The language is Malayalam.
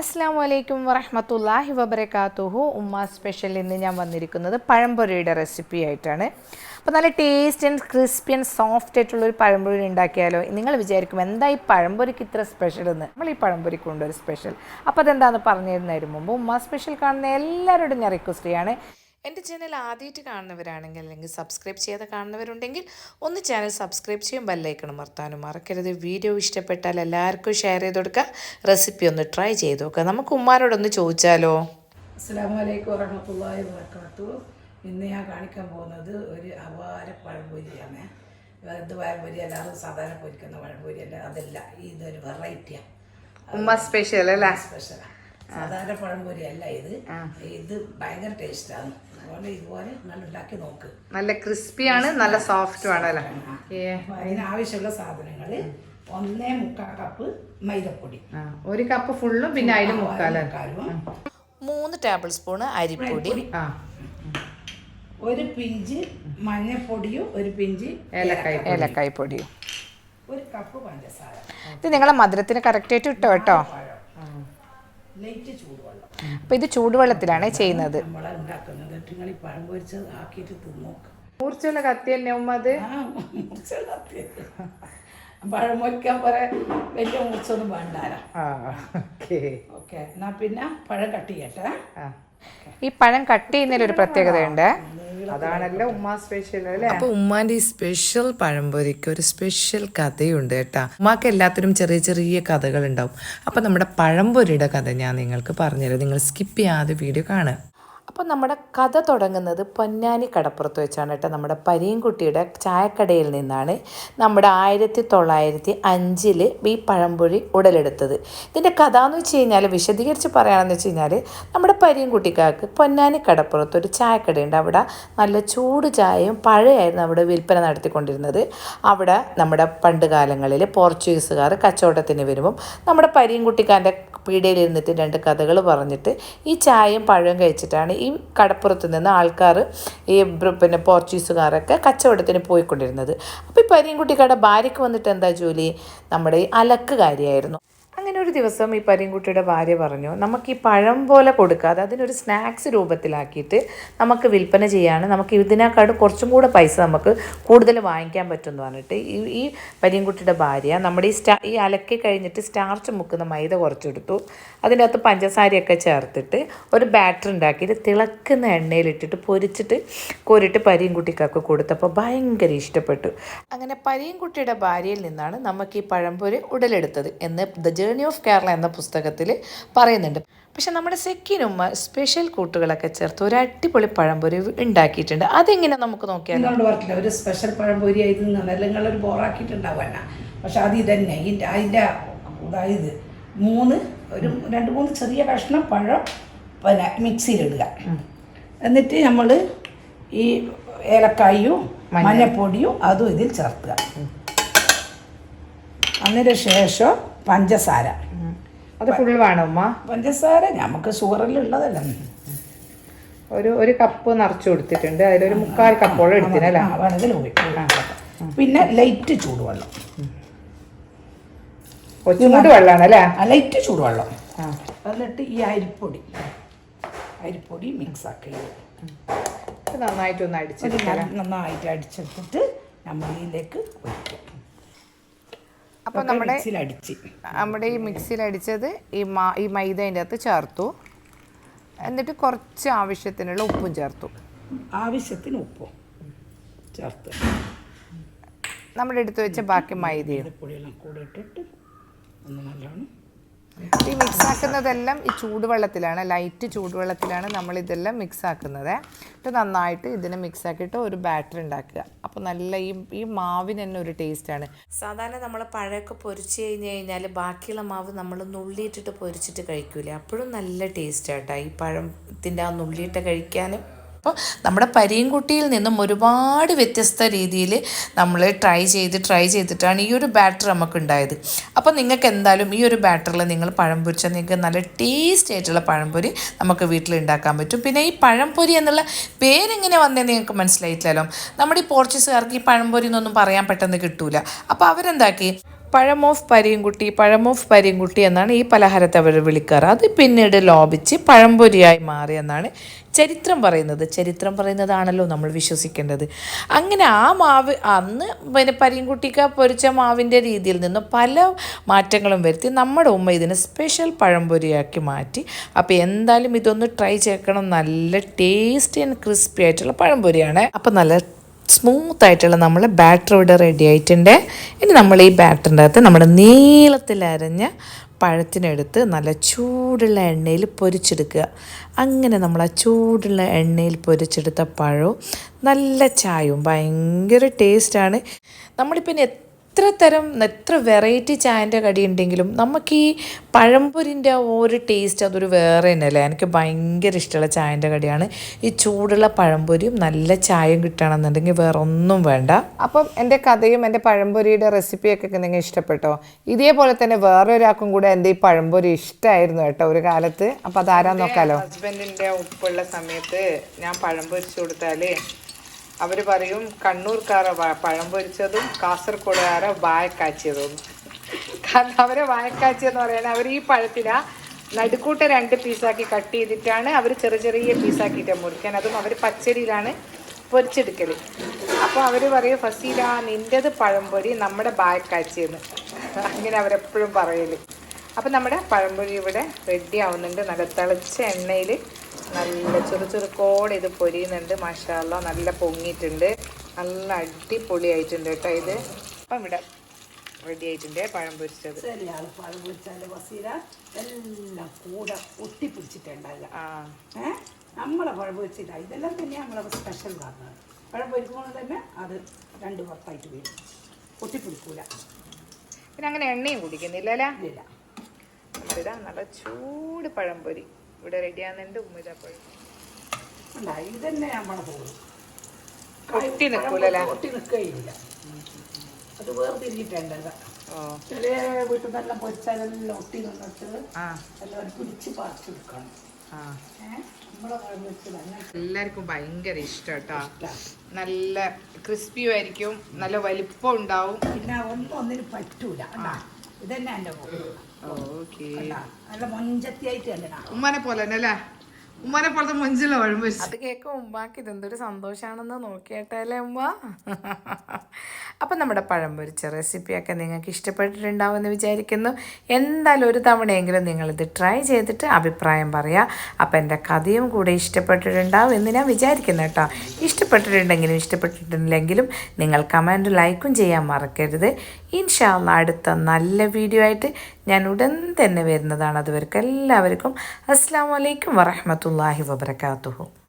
അസ്സാം വലൈക്കും വറഹമത്തല്ലാഹി വബർക്കാത്തുഹു ഉമ്മ സ്പെഷ്യൽ ഇന്ന് ഞാൻ വന്നിരിക്കുന്നത് പഴംപൊരിയുടെ റെസിപ്പി ആയിട്ടാണ്. അപ്പോൾ നല്ല taste and crispy and soft ആയിട്ടുള്ളൊരു പഴംപൊരി ഉണ്ടാക്കിയാലോ? നിങ്ങൾ വിചാരിക്കും എന്താ ഈ പഴംപൊരിക്ക് ഇത്ര സ്പെഷ്യൽ എന്ന്? നമ്മൾ ഈ പഴംപൊരിക്ക് ഒരു സ്പെഷ്യൽ അപ്പോൾ അതെന്താണെന്ന് പറഞ്ഞു തരുന്നതിന് മുമ്പ് ഉമ്മ സ്പെഷ്യൽ കാണുന്ന എല്ലാവരോടും ഞാൻ റിക്വസ്റ്റ് ചെയ്യാണ്. എന്റെ ചാനൽ ആദ്യമായിട്ട് കാണുന്നവരാണെങ്കിൽ അല്ലെങ്കിൽ സബ്സ്ക്രൈബ് ചെയ്യാതെ കാണുന്നവരുണ്ടെങ്കിൽ ഒന്ന് ചാനൽ സബ്സ്ക്രൈബ് ചെയ്യും ബെല്ലൈക്കണം മറത്താനും മറക്കരുത്. വീഡിയോ ഇഷ്ടപ്പെട്ടാൽ എല്ലാവർക്കും ഷെയർ ചെയ്ത് കൊടുക്കുക. റെസിപ്പി ഒന്ന് ട്രൈ ചെയ്ത് നോക്കുക. നമുക്ക് ഉമ്മാനോടൊന്ന് ചോദിച്ചാലോ? അസ്സാം വലൈക്കും വറഹമത്തല്ലാഹി വർക്കാത്തു ഇന്ന് ഞാൻ കാണിക്കാൻ പോകുന്നത് ഒരു അപാര പഴംപൊരിയാണ്. ഇത് പഴംപൊരി അല്ലാതെ സാധാരണ പൊരിക്കുന്ന പഴംപൊരി അല്ല അതല്ല. ഇതൊരു വെറൈറ്റിയാണ് ഉമ്മ സ്പെഷ്യൽ അല്ലേ? സ്പെഷ്യലാണ് സാധാരണ പഴംപൊരി അല്ല ഇത്. ഇത് ഭയങ്കര ടേസ്റ്റാണ് അതുകൊണ്ട് ഇതുപോലെ നല്ല ഉണ്ടാക്കി നോക്ക്. നല്ല ക്രിസ്പി ആണ് നല്ല സോഫ്റ്റും ആണ് അല്ലേ? അതിനാവശ്യമുള്ള സാധനങ്ങൾ ഒന്നേ മുക്കാൽ കപ്പ് മൈദപ്പൊടി. ഒരു കപ്പ് ഫുള്ളും പിന്നെ അതിൽ മുക്കാലേ. മൂന്ന് ടേബിൾ സ്പൂൺ അരിപ്പൊടി. ആ. ഒരു പിഞ്ച് മഞ്ഞപ്പൊടിയും ഒരു പിഞ്ച് ഏലക്കായ് ഏലക്കായ് പൊടിയും. ഒരു കപ്പ് പഞ്ചസാര. ഇത് നിങ്ങളെ മധുരത്തിന് കറക്റ്റായിട്ട് ഇട്ടോ കേട്ടോ? അപ്പോൾ ഇത് ചൂടുവെള്ളത്തിലാണ് ചെയ്യുന്നത്. മൂർച്ചുള്ള കത്തി തന്നെ ഉമ്മത് പഴം പൊരിക്കാൻ പോലെ വലിയ മൂർച്ചൊന്നും വേണ്ടാല? ആ ഓക്കെ. ഓക്കെ എന്നാ പിന്നെ പഴം കട്ട് ചെയ്യട്ടെ. ഈ പഴം കട്ട് ചെയ്യുന്നതിൽ ഒരു പ്രത്യേകതയുണ്ട്. അതാണല്ലോ ഉമ്മ സ്പെഷ്യൽ അല്ലേ? അപ്പൊ ഉമ്മാന്റെ ഈ സ്പെഷ്യൽ പഴംപൊരിക്ക് ഒരു സ്പെഷ്യൽ കഥയുണ്ട് കേട്ടാ. ഉമ്മാക്ക് എല്ലാത്തിനും ചെറിയ ചെറിയ കഥകൾ ഉണ്ടാവും അപ്പൊ നമ്മുടെ പഴംപൊരിയുടെ കഥ ഞാൻ നിങ്ങൾക്ക് പറഞ്ഞുതരാം. നിങ്ങൾ സ്കിപ്പ് ചെയ്യാതെ വീഡിയോ കാണുക. അപ്പോൾ നമ്മുടെ കഥ തുടങ്ങുന്നത് പൊന്നാനി കടപ്പുറത്ത് വെച്ചാണ് കേട്ടോ. നമ്മുടെ പരീൻകുട്ടിയുടെ ചായക്കടയിൽ നിന്നാണ് നമ്മുടെ ആയിരത്തി തൊള്ളായിരത്തി അഞ്ചിൽ ഈ പഴംപൊഴി ഉടലെടുത്തത്. ഇതിന്റെ കഥ എന്ന് വെച്ച് കഴിഞ്ഞാൽ വിശദീകരിച്ച് പറയുകയാണെന്ന് വെച്ച് കഴിഞ്ഞാൽ നമ്മുടെ പരീൻകുട്ടിക്കാർക്ക് പൊന്നാനി കടപ്പുറത്ത് ഒരു ചായക്കടയുണ്ട്. അവിടെ നല്ല ചൂട് ചായയും പഴയായിരുന്നു അവിടെ വിൽപ്പന നടത്തിക്കൊണ്ടിരുന്നത്. അവിടെ നമ്മുടെ പണ്ട് കാലങ്ങളിൽ പോർച്ചുഗീസുകാർ കച്ചവടത്തിന് വരുമ്പം നമ്മുടെ പരീൻകുട്ടിക്കാരന്റെ പീടികയിലിരുന്നിട്ട് രണ്ട് കഥകൾ പറഞ്ഞിട്ട് ഈ ചായയും പഴവും കഴിച്ചിട്ടാണ് ഈ കടപ്പുറത്ത് നിന്ന് ആൾക്കാർ ഈ പിന്നെ പോർച്ചുഗീസുകാരൊക്കെ കച്ചവടത്തിന് പോയിക്കൊണ്ടിരുന്നത്. അപ്പോൾ ഈ പരീൻകുട്ടിക്കാരുടെ ഭാര്യയ്ക്ക് വന്നിട്ട് എന്താ ജോലി? നമ്മുടെ ഈ അലക്കുകാരിയായിരുന്നു അങ്ങനെ ഒരു ദിവസം ഈ പരിയൻകുട്ടിയുടെ ഭാര്യ പറഞ്ഞു നമുക്ക് ഈ പഴം പോലെ കൊടുക്കാതെ അതിനൊരു സ്നാക്സ് രൂപത്തിലാക്കിയിട്ട് നമുക്ക് വിൽപ്പന ചെയ്യാണ്. നമുക്ക് ഇതിനേക്കാട് കുറച്ചും കൂടെ പൈസ നമുക്ക് കൂടുതൽ വാങ്ങിക്കാൻ പറ്റും എന്ന് പറഞ്ഞിട്ട് ഈ ഈ പരിയൻകുട്ടിയുടെ ഭാര്യ നമ്മുടെ ഈ സ്റ്റാ ഈ അലക്കി കഴിഞ്ഞിട്ട് സ്റ്റാർച്ച് മുക്കുന്ന മൈദ കുറച്ചെടുത്തു. അതിന്റെ അകത്ത് പഞ്ചസാരയൊക്കെ ചേർത്തിട്ട് ഒരു ബാറ്റർ ഉണ്ടാക്കിയിട്ട് തിളക്കുന്ന എണ്ണയിലിട്ടിട്ട് പൊരിച്ചിട്ട് കോരിട്ട് പരിയൻകുട്ടിക്കൊക്കെ കൊടുത്തപ്പോൾ ഭയങ്കര ഇഷ്ടപ്പെട്ടു. അങ്ങനെ പരിയൻകുട്ടിയുടെ ഭാര്യയിൽ നിന്നാണ് നമുക്ക് ഈ പഴംപൊരി ഉടലെടുത്തത് എന്ന് ദ ജേർണി ഓഫ് കേരള എന്ന പുസ്തകത്തിൽ പറയുന്നുണ്ട്. പക്ഷെ നമ്മുടെ സെക്കിനുമ്മ സ്പെഷ്യൽ കൂട്ടുകളൊക്കെ ചേർത്ത് ഒരു അടിപൊളി പഴംപൊരി ഉണ്ടാക്കിയിട്ടുണ്ട്. അതെങ്ങനെ നമുക്ക് നോക്കിയാൽ പറഞ്ഞില്ല ഒരു സ്പെഷ്യൽ പഴംപൊരി ആയത് നിന്നല്ല നിങ്ങളൊരു ബോറാക്കിയിട്ടുണ്ടാവാന പക്ഷെ അത് ഇതന്നെ. ഇതിന്റെ അതിന്റെ അതായത് മൂന്ന് ഒരു രണ്ട് മൂന്ന് ചെറിയ കഷ്ണം പഴം പിന്നെ മിക്സിയിലിടുക. എന്നിട്ട് നമ്മൾ ഈ ഏലക്കായും മഞ്ഞപ്പൊടിയും അതും ഇതിൽ ചേർക്കുക. അതിന് ശേഷം പഞ്ചസാര. അത് ഫുൾ വേണം ഉമ്മ? പഞ്ചസാര നമുക്ക് ഷുഗറിലുള്ളതല്ല ഒരു ഒരു കപ്പ് നിറച്ചു കൊടുത്തിട്ടുണ്ട്. അതിലൊരു മുക്കാൽ കപ്പോളം എടുത്തിനല്ലേ വേണമെങ്കിൽ പിന്നെ ലൈറ്റ് ചൂടുവെള്ളം. ചൂടുവെള്ളമാണ് അല്ലേ? ആ ലൈറ്റ് ചൂടുവെള്ളം. എന്നിട്ട് ഈ അരിപ്പൊടി. അരിപ്പൊടി മിക്സ് ആക്കി. നന്നായിട്ടൊന്ന് അടിച്ചെടുക്കാം നന്നായിട്ട് അടിച്ചെടുത്തിട്ട് നമ്മളിലേക്ക് ഇതിലേക്ക് ഒഴിക്കും. അപ്പോൾ നമ്മുടെ മിക്സിയിലടിച്ച് നമ്മുടെ ഈ മിക്സിയിൽ അടിച്ചത് ഈ മാ ഈ മൈദേന്റെ അകത്ത് ചേർത്തു. എന്നിട്ട് കുറച്ച് ആവശ്യത്തിനുള്ള ഉപ്പും ചേർത്തു. ആവശ്യത്തിന് ഉപ്പും ചേർത്ത്. നമ്മൾ എടുത്തു വെച്ച ബാക്കി മൈദയും. കൂടെ ഇട്ടിട്ട് ഒന്ന് നല്ലോണം ഈ മിക്സ് ആക്കുന്നതെല്ലാം ഈ ചൂടുവെള്ളത്തിലാണ് ലൈറ്റ് ചൂടുവെള്ളത്തിലാണ് നമ്മൾ ഇതെല്ലാം മിക്സ് ആക്കുന്നത് എന്നിട്ട് നന്നായിട്ട് ഇതിനെ മിക്സ് ആക്കിയിട്ട് ഒരു ബാറ്റർ ഉണ്ടാക്കുക അപ്പോൾ നല്ല ഈ ഈ മാവിന് തന്നെ ഒരു ടേസ്റ്റാണ് സാധാരണ നമ്മൾ പഴമൊക്കെ പൊരിച്ച് കഴിഞ്ഞ് കഴിഞ്ഞാൽ ബാക്കിയുള്ള മാവ് നമ്മൾ നുള്ളിയിട്ടിട്ട് പൊരിച്ചിട്ട് കഴിക്കൂലേ? അപ്പോഴും നല്ല ടേസ്റ്റ് ആട്ടോ ഈ പഴത്തിന്റെ ആ നുള്ളിയിട്ട് കഴിക്കാനും അപ്പോൾ നമ്മുടെ പരിയൻകുട്ടിയിൽ നിന്നും ഒരുപാട് വ്യത്യസ്ത രീതിയിൽ നമ്മൾ ട്രൈ ചെയ്ത് ട്രൈ ചെയ്തിട്ടാണ് ഈ ഒരു ബാറ്റർ നമുക്ക് ഉണ്ടായത് അപ്പോൾ നിങ്ങൾക്ക് എന്തായാലും ഈ ഒരു ബാറ്ററിൽ നിങ്ങൾ പഴം പൊരിച്ചാൽ നിങ്ങൾക്ക് നല്ല ടേസ്റ്റ് ആയിട്ടുള്ള പഴംപൊരി നമുക്ക് വീട്ടിൽ ഉണ്ടാക്കാൻ പറ്റും. പിന്നെ ഈ പഴംപൊരി എന്നുള്ള പേരെങ്ങനെ വന്നതെന്ന് നിങ്ങൾക്ക് മനസ്സിലായിട്ടില്ലല്ലോ? നമ്മുടെ ഈ പോർച്ചുഗീസുകാർക്ക് ഈ പഴംപൊരി എന്നൊന്നും പറയാൻ പെട്ടെന്ന് കിട്ടൂല. അപ്പോൾ അവരെന്താക്കി? പഴം ഓഫ് പരിയൻകുട്ടി പഴം ഓഫ് പരിയൻകുട്ടി എന്നാണ് ഈ പലഹാരത്തെ അവർ വിളിക്കാറ്. അത് പിന്നീട് ലോപിച്ച് പഴംപൊരിയായി മാറി എന്നാണ് ചരിത്രം പറയുന്നത്. ചരിത്രം പറയുന്നതാണല്ലോ നമ്മൾ വിശ്വസിക്കേണ്ടത്. അങ്ങനെ ആ മാവ് അന്ന് പിന്നെ പരിയൻകുട്ടിക്ക പൊരിച്ച മാവിന്റെ രീതിയിൽ നിന്ന് പല മാറ്റങ്ങളും വരുത്തി നമ്മുടെ ഉമ്മ ഇതിനെ സ്പെഷ്യൽ പഴംപൊരിയാക്കി മാറ്റി. അപ്പോൾ എന്തായാലും ഇതൊന്ന് ട്രൈ ചെയ്യണം. നല്ല ടേസ്റ്റി ആൻഡ് ക്രിസ്പി ആയിട്ടുള്ള പഴംപൊരിയാണ്. അപ്പോൾ നല്ല സ്മൂത്ത് ആയിട്ടുള്ള നമ്മൾ ബാറ്റർ ഇവിടെ റെഡി ആയിട്ടുണ്ട്. ഇനി നമ്മൾ ഈ ബാറ്ററിന്റെ അകത്ത് നമ്മുടെ നീളത്തിൽ അരഞ്ഞ പഴത്തിനെടുത്ത് നല്ല ചൂടുള്ള എണ്ണയിൽ പൊരിച്ചെടുക്കുക. അങ്ങനെ നമ്മൾ ആ ചൂടുള്ള എണ്ണയിൽ പൊരിച്ചെടുത്ത പഴവും നല്ല ചായവും ഭയങ്കര ടേസ്റ്റാണ് നമ്മളിപ്പോൾ ഇനി എത്ര തരം എത്ര വെറൈറ്റി ചായന്റെ കടി ഉണ്ടെങ്കിലും നമുക്ക് ഈ പഴംപൊരിന്റെ ഒരു ടേസ്റ്റ് അതൊരു വേറെ തന്നെയല്ലേ? എനിക്ക് ഭയങ്കര ഇഷ്ടമുള്ള ചായന്റെ കടിയാണ്. ഈ ചൂടുള്ള പഴംപൊരിയും നല്ല ചായയും കിട്ടുകയാണെന്നുണ്ടെങ്കിൽ വേറെ ഒന്നും വേണ്ട. അപ്പം എന്റെ കഥയും എന്റെ പഴംപൊരിയുടെ റെസിപ്പിയൊക്കെ നിങ്ങൾ ഇഷ്ടപ്പെട്ടോ? ഇതേപോലെ തന്നെ വേറെ ഒരാൾക്കും കൂടെ എന്റെ ഈ പഴംപൊരി ഇഷ്ടമായിരുന്നു കേട്ടോ ഒരു കാലത്ത്. അപ്പം അതാരാ നോക്കാലോ. ഹസ്ബൻഡിന്റെ ഉപ്പുള്ള സമയത്ത് ഞാൻ പഴം പൊരിച്ചു കൊടുത്താൽ അവർ പറയും കണ്ണൂർക്കാര പഴം പൊരിച്ചതും കാസർഗോഡുകാരെ വായക്കാച്ചിയതും. കാരണം അവരെ വായക്കാച്ചിയെന്ന് പറയുന്നത് അവർ ഈ പഴത്തിന നടുക്കൂട്ട രണ്ട് പീസാക്കി കട്ട് ചെയ്തിട്ടാണ് അവർ ചെറിയ ചെറിയ പീസാക്കിയിട്ട് മുറിക്കാൻ. അതും അവർ പച്ചരിയിലാണ് പൊരിച്ചെടുക്കൽ അപ്പോൾ അവർ പറയും ഫസീല നിന്റെത് പഴംപൊരി നമ്മുടെ ബായക്കാച്ചിയെന്ന് അങ്ങനെ അവരെപ്പോഴും പറയൽ അപ്പം നമ്മുടെ പഴംപൊരി ഇവിടെ റെഡി ആവുന്നുണ്ട്. നല്ല തിളച്ച എണ്ണയിൽ നല്ല ചെറു ചെറുക്കോടെ ഇത് പൊരിയുന്നുണ്ട് മഷാല നല്ല പൊങ്ങിയിട്ടുണ്ട്. നല്ല അടിപൊളിയായിട്ടുണ്ട് കേട്ടോ ഇത്. അപ്പം ഇവിടെ റെഡി ആയിട്ടുണ്ട് പഴം പൊരിച്ചത്. ശരിയാണ്. പഴം പൊരിച്ചാൽ വസീല എല്ലാം കൂടെ ഒട്ടിപ്പിടിച്ചിട്ടുണ്ടല്ല ആ. ഏഹ് നമ്മളെ പഴം പൊരിച്ചില്ല. ഇതെല്ലാം തന്നെ നമ്മളെ സ്പെഷ്യൽ കാരണം പഴം പൊരിക്കുമ്പോൾ തന്നെ അത് രണ്ട് പുറത്തായിട്ട് വരും ഒട്ടിപ്പിടിക്കൂല. പിന്നെ അങ്ങനെ എണ്ണയും കുടിക്കുന്നില്ല അല്ലേ? ഇല്ല നമ്മളിതാ നല്ല ചൂട് പഴംപൊരി ഇവിടെ റെഡി ആകുന്നുണ്ട് ഉമ്മിത പഴം അല്ല ഇതന്നെ നമ്മളെ പോകും ഒട്ടി നിൽക്കൂലല്ലേ ഒട്ടി നിൽക്കുകയില്ല അത് വേർതിരിഞ്ഞിട്ടുണ്ട് ഓ. ചില വീട്ടിൽ നിന്നെല്ലാം പൊരിച്ചാലെല്ലാം ഒട്ടി നിന്നിട്ട് ആ. എല്ലാം പിടിച്ച് പറിച്ചെടുക്കണം ആ. നമ്മളെ പഴം എല്ലാവർക്കും ഭയങ്കര ഇഷ്ടം കേട്ടോ. നല്ല ക്രിസ്പി ആയിരിക്കും നല്ല വലിപ്പം ഉണ്ടാവും. പിന്നെ ഒന്നും ഒന്നിനും പറ്റൂല. കണ്ടാ? ഇതന്നെ എന്റെ കണ്ടാ നല്ല മൊഞ്ചത്തിയായിട്ട് തന്നെ ഉമ്മാനെ പോലെ തന്നെ അല്ലേ? ഉമ്മാനെ പോലത്തെ മഞ്ചില വഴം അത് കേൾക്കും ഉമ്മാക്ക് ഇതെന്തൊരു സന്തോഷാണെന്ന് നോക്കിയാട്ടല്ലേ ഉമ്മ? അപ്പം നമ്മുടെ പഴം പൊരിച്ച റെസിപ്പിയൊക്കെ നിങ്ങൾക്ക് ഇഷ്ടപ്പെട്ടിട്ടുണ്ടാവുമെന്ന് വിചാരിക്കുന്നു. എന്തായാലും ഒരു തവണയെങ്കിലും നിങ്ങളിത് ട്രൈ ചെയ്തിട്ട് അഭിപ്രായം പറയുക അപ്പം എന്റെ കഥയും കൂടെ ഇഷ്ടപ്പെട്ടിട്ടുണ്ടാവും എന്ന് ഞാൻ വിചാരിക്കുന്നു കേട്ടോ. ഇഷ്ടപ്പെട്ടിട്ടുണ്ടെങ്കിലും ഇഷ്ടപ്പെട്ടിട്ടില്ലെങ്കിലും നിങ്ങൾ കമന്റ് ലൈക്കും ചെയ്യാൻ മറക്കരുത്. ഇൻഷാല്ല അടുത്ത നല്ല വീഡിയോ ആയിട്ട് ഞാൻ ഉടൻ തന്നെ വരുന്നതാണ്. അതുവരെക്കും എല്ലാവർക്കും അസ്സാം വലൈക്കും വറഹമത്തല്ലാഹി വബർക്കാത്തുഹു